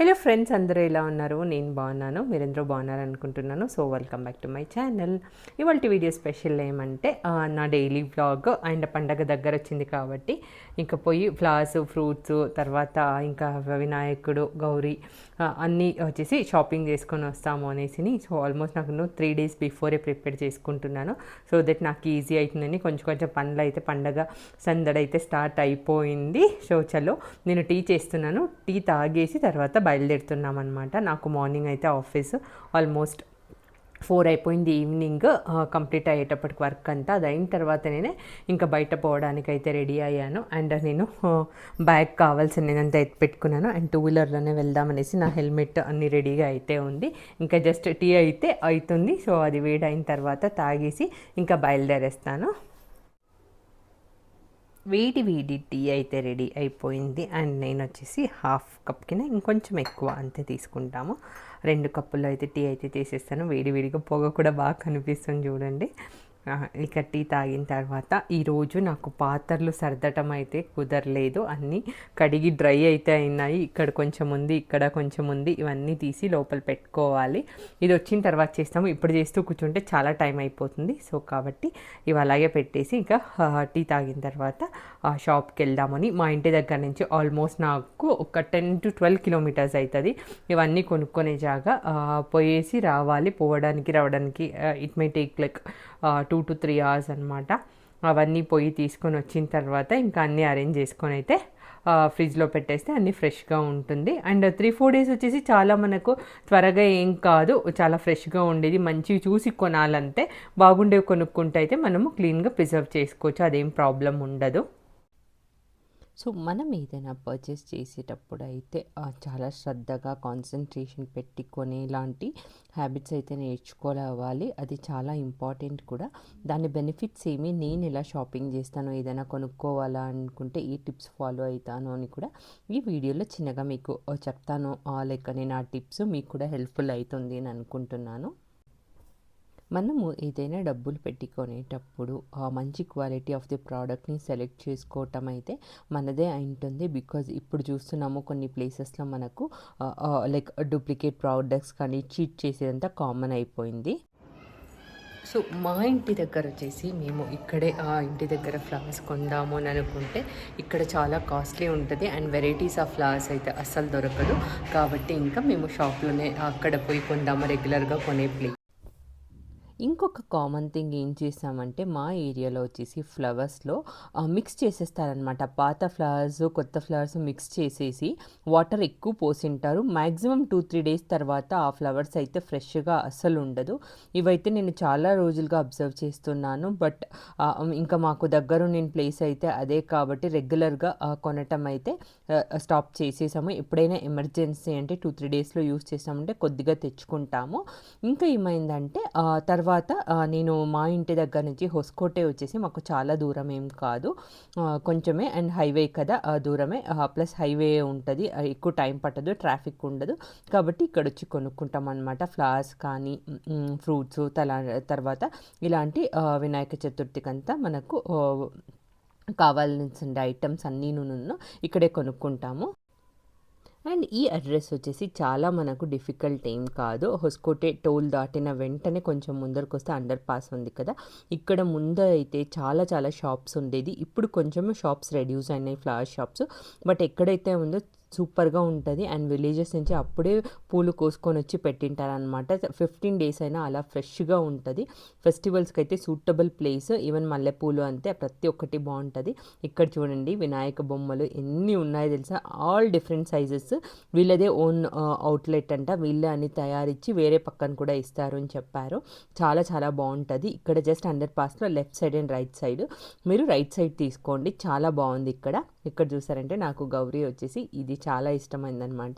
Hello friends అందరూ ఎలా ఉన్నారు? నేను బాగున్నాను మీరెందరూ బాగున్నారు అనుకుంటున్నాను. So welcome back to my channel ఇవాళ వీడియో స్పెషల్ ఏమంటే నా డైలీ వ్లాగ్ అండ్ పండగ దగ్గర వచ్చింది కాబట్టి ఇంకా పోయి ఫ్లవర్స్ ఫ్రూట్స్ తర్వాత ఇంకా వినాయకుడు గౌరీ అన్నీ వచ్చేసి షాపింగ్ చేసుకొని వస్తాము అనేసి సో ఆల్మోస్ట్ నాకు త్రీ డేస్ బిఫోరే ప్రిపేర్ చేసుకుంటున్నాను. సో దట్ నాకు ఈజీ అవుతుందని కొంచెం కొంచెం పనులు అయితే పండగ సందడి అయితే స్టార్ట్ అయిపోయింది. సో చలో నేను టీ చేస్తున్నాను. టీ తాగేసి తర్వాత బయలుదేరుతున్నాం అనమాట నాకు మార్నింగ్ అయితే ఆఫీస్ ఆల్మోస్ట్ ఫోర్ అయిపోయింది ఈవినింగ్ కంప్లీట్ అయ్యేటప్పటికి వర్క్ అంతా. అది అయిన తర్వాత నేనే ఇంకా బయట పోవడానికి అయితే రెడీ అయ్యాను. అండ్ నేను బ్యాగ్ కావాల్సిన నేనంతా ఎత్తి పెట్టుకున్నాను. అండ్ టూ వీలర్లోనే వెళ్దామనేసి నా హెల్మెట్ అన్ని రెడీగా అయితే ఉంది. ఇంకా జస్ట్ టీ అయితే అవుతుంది. సో అది వేడైన తర్వాత తాగేసి ఇంకా బయలుదేరేస్తాను. వేడి వేడి టీ అయితే రెడీ అయిపోయింది. అండ్ నేను వచ్చేసి హాఫ్ కప్ కింద ఇంకొంచెం ఎక్కువ అంతే తీసుకుంటాము. రెండు కప్పుల్లో అయితే టీ అయితే తీసేస్తాను. వేడి వేడిగా పొగ కూడా బాగా కనిపిస్తుంది చూడండి. ఇక టీ తాగిన తర్వాత ఈరోజు నాకు పాత్రలు సర్దటం అయితే కుదరలేదు. అన్నీ కడిగి డ్రై అయితే అయినాయి. ఇక్కడ కొంచెం ఉంది ఇక్కడ కొంచెం ఉంది. ఇవన్నీ తీసి లోపల పెట్టుకోవాలి. ఇది వచ్చిన తర్వాత చేస్తాము. ఇప్పుడు చేస్తూ కూర్చుంటే చాలా టైం అయిపోతుంది. సో కాబట్టి ఇవి అలాగే పెట్టేసి ఇంకా టీ తాగిన తర్వాత ఆ, షాప్కి వెళ్దామని మా ఇంటి దగ్గర నుంచి ఆల్మోస్ట్ నాకు ఒక టెన్ టు ట్వెల్వ్ కిలోమీటర్స్ అవుతుంది ఇవన్నీ కొనుక్కునే జాగా పోయేసి రావాలి. పోవడానికి రావడానికి it may take like two to three hours అనమాట అవన్నీ పోయి తీసుకొని వచ్చిన తర్వాత ఇంకా అన్నీ అరేంజ్ చేసుకొని అయితే ఫ్రిడ్జ్లో పెట్టేస్తే అన్నీ ఫ్రెష్గా ఉంటుంది. అండ్ త్రీ ఫోర్ డేస్ వచ్చేసి చాలా మనకు త్వరగా ఏం కాదు చాలా ఫ్రెష్గా ఉండేది. మంచివి చూసి కొనాలంతే బాగుండేవి కొనుక్కుంటే అయితే మనము క్లీన్గా ప్రిజర్వ్ చేసుకోవచ్చు. అదేం ప్రాబ్లం ఉండదు. సో మనం ఏదైనా పర్చేస్ చేసేటప్పుడు అయితే చాలా శ్రద్ధగా కాన్సన్ట్రేషన్ పెట్టి కొనేలాంటి హ్యాబిట్స్ అయితే నేర్చుకోవాలి. అది చాలా ఇంపార్టెంట్ కూడా. దాని బెనిఫిట్స్ ఏమి? నేను ఎలా షాపింగ్ చేస్తాను? ఏదైనా కొనుక్కోవాలా అనుకుంటే ఈ టిప్స్ ఫాలో అవుతాను అని కూడా ఈ వీడియోలో చిన్నగా మీకు చెప్తాను. లైక్ నేను ఆ టిప్స్ మీకు కూడా హెల్ప్ఫుల్ అవుతుంది అని అనుకుంటున్నాను. మనము ఏదైనా డబ్బులు పెట్టుకునేటప్పుడు ఆ మంచి క్వాలిటీ ఆఫ్ ది ప్రోడక్ట్ని సెలెక్ట్ చేసుకోవటం అయితే మనదే ఉంటుంది బికాజ్ ఇప్పుడు చూస్తున్నాము కొన్ని ప్లేసెస్లో మనకు లైక్ డూప్లికేట్ ప్రోడక్ట్స్ కానీ చీట్ చేసేదంతా కామన్ అయిపోయింది. సో మా ఇంటి దగ్గర వచ్చేసి మేము ఇక్కడే ఆ ఇంటి దగ్గర ఫ్లవర్స్ కొందాము అని అనుకుంటే ఇక్కడ చాలా కాస్ట్లీ ఉంటుంది అండ్ వెరైటీస్ ఆఫ్ ఫ్లవర్స్ అయితే అస్సలు దొరకదు. కాబట్టి ఇంకా మేము షాప్లోనే అక్కడ పోయి కొందాము రెగ్యులర్గా కొనే ప్లేస్ ఇంకొక కామన్ థింగ్ ఏం చేసామంటే మా ఏరియాలో వచ్చేసి ఫ్లవర్స్లో మిక్స్ చేసేస్తారనమాట పాత ఫ్లవర్స్ కొత్త ఫ్లవర్స్ మిక్స్ చేసేసి వాటర్ ఎక్కువ పోసింటారు. మ్యాక్సిమం టూ త్రీ డేస్ తర్వాత ఆ ఫ్లవర్స్ అయితే ఫ్రెష్గా అస్సలు ఉండదు. ఇవైతే నేను చాలా రోజులుగా అబ్జర్వ్ చేస్తున్నాను. బట్ ఇంకా మాకు దగ్గర నేను ప్లేస్ అయితే అదే కాబట్టి రెగ్యులర్గా కొనటం అయితే స్టాప్ చేసేసాము. ఎప్పుడైనా ఎమర్జెన్సీ అంటే టూ త్రీ డేస్లో యూస్ చేసామంటే కొద్దిగా తెచ్చుకుంటాము. ఇంకా ఏమైందంటే తర్వాత తర్వాత నేను మా ఇంటి దగ్గర నుంచి హొస్కోటే వచ్చేసి మాకు చాలా దూరం ఏం కాదు. కొంచెమే అండ్ హైవే కదా దూరమే. ప్లస్ హైవే ఉంటుంది. ఎక్కువ టైం పట్టదు ట్రాఫిక్ ఉండదు. కాబట్టి ఇక్కడ వచ్చి కొనుక్కుంటాం అనమాట ఫ్లవర్స్ కానీ ఫ్రూట్స్ తలా తర్వాత ఇలాంటి వినాయక చతుర్థికి అంతా మనకు కావాల్సిన ఐటమ్స్ అన్నీ ఇక్కడే కొనుక్కుంటాము. అండ్ ఈ అడ్రస్ వచ్చేసి చాలా మనకు డిఫికల్ట్ ఏం కాదు. హొస్కోటే టోల్ దాటిన వెంటనే కొంచెం ముందరకు వస్తే అండర్ పాస్ ఉంది కదా. ఇక్కడ ముందర అయితే చాలా చాలా షాప్స్ ఉండేది. ఇప్పుడు కొంచెం షాప్స్ రెడ్యూస్ అయినాయి ఫ్లవర్ షాప్స్. బట్ ఎక్కడైతే ఉందో సూపర్గా ఉంటుంది. అండ్ విలేజెస్ నుంచి అప్పుడే పూలు కోసుకొని వచ్చి పెట్టింటారనమాట ఫిఫ్టీన్ డేస్ అయినా అలా ఫ్రెష్గా ఉంటుంది. ఫెస్టివల్స్కి అయితే సూటబుల్ ప్లేస్. ఈవెన్ మల్లెపూలు అంతే ప్రతి ఒక్కటి బాగుంటుంది. ఇక్కడ చూడండి వినాయక బొమ్మలు ఎన్ని ఉన్నాయో తెలుసా? All different sizes. వీళ్ళదే own outlet అంట. వీళ్ళే అన్ని తయారిచ్చి వేరే పక్కన కూడా ఇస్తారు అని చెప్పారు. చాలా చాలా బాగుంటుంది. ఇక్కడ just under పాస్లో left side and right side. మీరు రైట్ సైడ్ తీసుకోండి. చాలా బాగుంది ఇక్కడ. ఇక్కడ చూసారంటే నాకు గౌరీ వచ్చేసి ఇది చాలా ఇష్టమైందనమాట.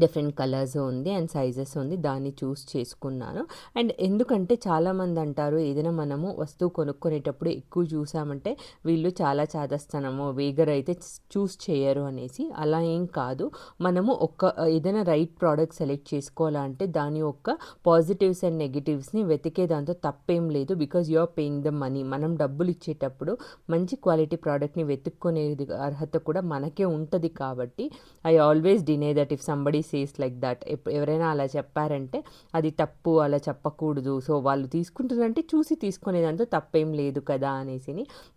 డిఫరెంట్ కలర్స్ ఉంది అండ్ సైజెస్ ఉంది. దాన్ని చూస్ చేసుకున్నాను. అండ్ ఎందుకంటే చాలామంది అంటారు ఏదైనా మనము వస్తువు కొనుక్కునేటప్పుడు ఎక్కువ చూసామంటే వీళ్ళు చాలా చాదస్తనము వేగర్ అయితే చూస్ చేయరు అనేసి అలా ఏం కాదు. మనము ఒక ఏదైనా రైట్ ప్రోడక్ట్ సెలెక్ట్ చేసుకోవాలంటే దాని యొక్క పాజిటివ్స్ అండ్ నెగిటివ్స్ని వెతికే దాంతో తప్పేం లేదు. Because you are paying the money. మనం డబ్బులు ఇచ్చేటప్పుడు మంచి క్వాలిటీ ప్రోడక్ట్ని వెతుక్కునేది అర్హత కూడా మనకే ఉంటుంది కాబట్టి I always deny that if somebody says like that ఎవరైనా అలా చెప్పారంటే అది తప్పు అలా చెప్పకూడదు. సో వాళ్ళు తీసుకుంటున్నారంటే చూసి తీసుకునేదంతా తప్పేం లేదు కదా అనేసి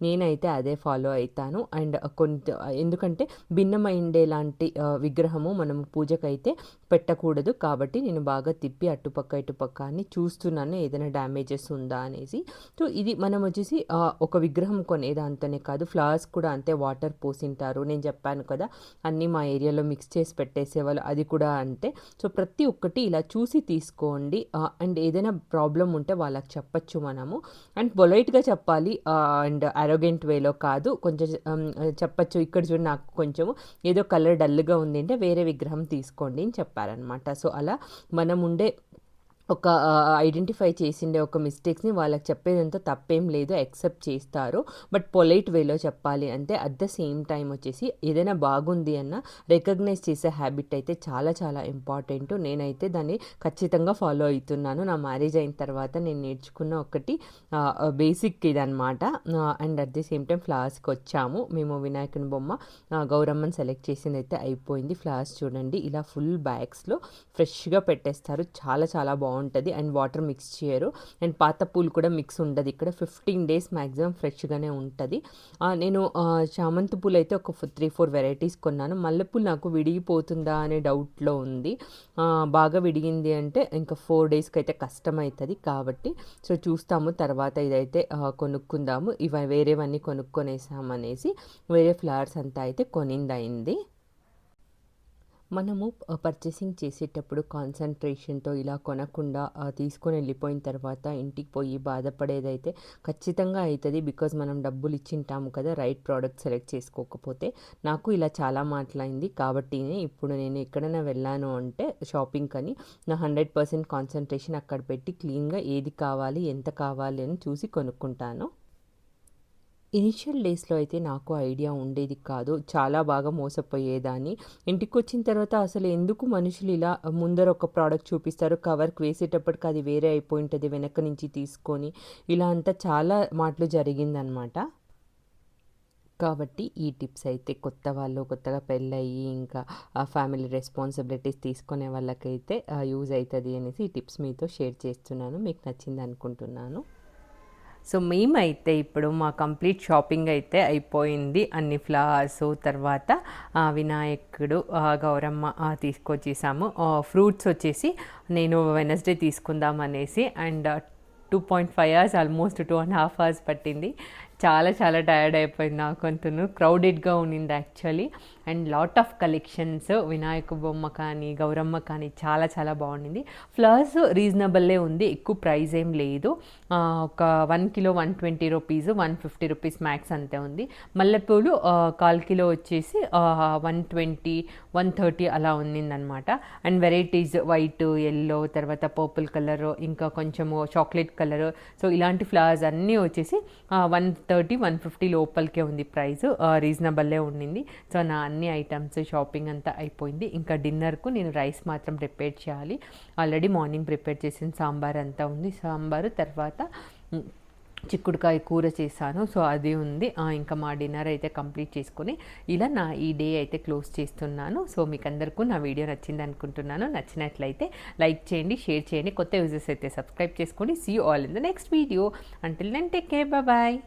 నేనైతే అదే ఫాలో అవుతాను అండ్ కొంత ఎందుకంటే భిన్నమైండే లాంటి విగ్రహము మనం పూజకైతే పెట్టకూడదు కాబట్టి నేను బాగా తిప్పి అటుపక్క ఇటుపక్క అని చూస్తున్నాను ఏదైనా డ్యామేజెస్ ఉందా అనేసి. సో ఇది మనం వచ్చేసి ఒక విగ్రహం కొనేదాంతోనే కాదు. ఫ్లవర్స్ కూడా అంతే వాటర్ పోసింటారు. నేను చెప్పాను కదా అన్నీ మా ఏరియాలో మిక్స్ చేసి పెట్టేసేవాళ్ళు. అది కూడా కూడా అంటే సో ప్రతి ఒక్కటి ఇలా చూసి తీసుకోండి. అండ్ ఏదైనా ప్రాబ్లం ఉంటే వాళ్ళకి చెప్పచ్చు మనము. అండ్ పొలైట్గా చెప్పాలి అండ్ అరోగెంట్ వేలో కాదు. కొంచెం చెప్పచ్చు. ఇక్కడ చూడండి నాకు కొంచెము ఏదో కలర్ డల్గా ఉంది అంటే వేరే విగ్రహం తీసుకోండి అని చెప్పారనమాట సో అలా మనం ఉండే ఒక ఐడెంటిఫై చేసిండే ఒక మిస్టేక్స్ని వాళ్ళకి చెప్పేదంతా తప్పేం లేదు యాక్సెప్ట్ చేస్తారు. బట్ పొలైట్ వేలో చెప్పాలి అంటే అట్ ద సేమ్ టైం వచ్చేసి ఏదైనా బాగుంది అన్న రికగ్నైజ్ చేసే హ్యాబిట్ అయితే చాలా చాలా ఇంపార్టెంట్ నేనైతే దాన్ని ఖచ్చితంగా ఫాలో అవుతున్నాను. నా మ్యారేజ్ అయిన తర్వాత నేను నేర్చుకున్న ఒకటి బేసిక్ ఇదనమాట and at the same time ఫ్లవర్స్కి వచ్చాము. మేము వినాయకుని బొమ్మ గౌరమ్మని సెలెక్ట్ చేసింది అయితే అయిపోయింది. ఫ్లవర్స్ చూడండి ఇలా ఫుల్ బ్యాగ్స్లో ఫ్రెష్గా పెట్టేస్తారు. చాలా చాలా బాగుంది బాగుంటుంది. అండ్ వాటర్ మిక్స్ చేయరు. అండ్ పాత పూలు కూడా మిక్స్ ఉండదు. ఇక్కడ ఫిఫ్టీన్ డేస్ మ్యాక్సిమం ఫ్రెష్గానే ఉంటుంది. నేను చామంతి పూలు అయితే ఒక త్రీ ఫోర్ వెరైటీస్ కొన్నాను. మల్లెపూలు నాకు విడిగిపోతుందా అనే డౌట్లో ఉంది. బాగా విడిగింది అంటే ఇంకా ఫోర్ డేస్కి అయితే కష్టమవుతుంది కాబట్టి. సో చూస్తాము. తర్వాత ఇదైతే కొనుక్కుందాము. ఇవ వేరేవన్నీ కొనుక్కొనేసామనేసి వేరే ఫ్లవర్స్ అంతా అయితే కొనిందయింది మనము పర్చేసింగ్ చేసేటప్పుడు కాన్సన్ట్రేషన్తో ఇలా కొనకుండా తీసుకొని వెళ్ళిపోయిన తర్వాత ఇంటికి పోయి బాధపడేదైతే ఖచ్చితంగా అవుతుంది బికాజ్ మనం డబ్బులు ఇచ్చింటాము కదా రైట్ ప్రోడక్ట్ సెలెక్ట్ చేసుకోకపోతే. నాకు ఇలా చాలా మాటలైంది. కాబట్టి ఇప్పుడు నేను ఎక్కడైనా వెళ్ళాను అంటే షాపింగ్ అని నా హండ్రెడ్ పర్సెంట్ కాన్సన్ట్రేషన్ అక్కడ పెట్టి క్లీన్గా ఏది కావాలి ఎంత కావాలి అని చూసి కొనుక్కుంటాను. ఇనిషియల్ డేస్లో అయితే నాకు ఐడియా ఉండేది కాదు. చాలా బాగా మోసపోయేదాన్ని. ఇంటికి వచ్చిన తర్వాత అసలు ఎందుకు మనుషులు ఇలా ముందర ఒక ప్రోడక్ట్ చూపిస్తారు? కవర్కి వేసేటప్పటికి అది వేరే అయిపోయి ఉంటుంది వెనక నుంచి తీసుకొని. ఇలా అంతా చాలా మాటలు జరిగిందనమాట. కాబట్టి ఈ టిప్స్ అయితే కొత్త వాళ్ళు కొత్తగా పెళ్ళయ్యి ఇంకా ఫ్యామిలీ రెస్పాన్సిబిలిటీస్ తీసుకునే వాళ్ళకైతే యూజ్ అవుతుంది అనేసి ఈ టిప్స్ మీతో షేర్ చేస్తున్నాను. మీకు నచ్చింది అనుకుంటున్నాను సో మేమైతే ఇప్పుడు మా కంప్లీట్ షాపింగ్ అయితే అయిపోయింది అన్ని ఫ్లవర్స్ తర్వాత వినాయకుడు గౌరమ్మ తీసుకొచ్చేసాము. ఫ్రూట్స్ వచ్చేసి నేను వెనస్డే తీసుకుందాం అనేసి and two point five hours almost two and half hours పట్టింది. చాలా చాలా టయర్డ్ అయిపోయింది నాకు కొంత క్రౌడెడ్గా ఉండింది actually and lot of collections Vinayaka బొమ్మ కానీ గౌరమ్మ కానీ చాలా చాలా బాగుండింది. ఫ్లవర్స్ రీజనబుల్లే ఉంది ఎక్కువ ప్రైస్ ఏం లేదు. ఒక one kilo one twenty rupees one fifty rupees max అంతే ఉంది. మల్లెపూలు కాల్ కిలో వచ్చేసి వన్ ట్వంటీ వన్ థర్టీ అలా ఉన్నిందనమాట. అండ్ వెరైటీస్ వైట్ ఎల్లో తర్వాత పర్పుల్ కలర్ ఇంకా కొంచెము చాక్లెట్ కలర్ సో ఇలాంటి ఫ్లవర్స్ అన్నీ వచ్చేసి వన్ థర్టీ వన్ ఫిఫ్టీ లోపలికే ఉంది ప్రైస్. రీజనబుల్లే ఉండింది. సో నా అన్ని ఐటమ్స్ షాపింగ్ అంతా అయిపోయింది. ఇంకా డిన్నర్కు నేను రైస్ మాత్రం ప్రిపేర్ చేయాలి. ఆల్రెడీ మార్నింగ్ ప్రిపేర్ చేసిన సాంబార్ అంతా ఉంది. సాంబారు తర్వాత చిక్కుడుకాయ కూర చేశాను. సో అది ఉంది. ఇంకా మా డిన్నర్ అయితే కంప్లీట్ చేసుకుని ఇలా నా ఈ డే అయితే క్లోజ్ చేస్తున్నాను. సో మీకు అందరికీ నా వీడియో నచ్చింది అనుకుంటున్నాను. నచ్చినట్లయితే లైక్ చేయండి షేర్ చేయండి. కొత్త యూజర్స్ అయితే సబ్స్క్రైబ్ చేసుకోండి see all in the next video until then take care bye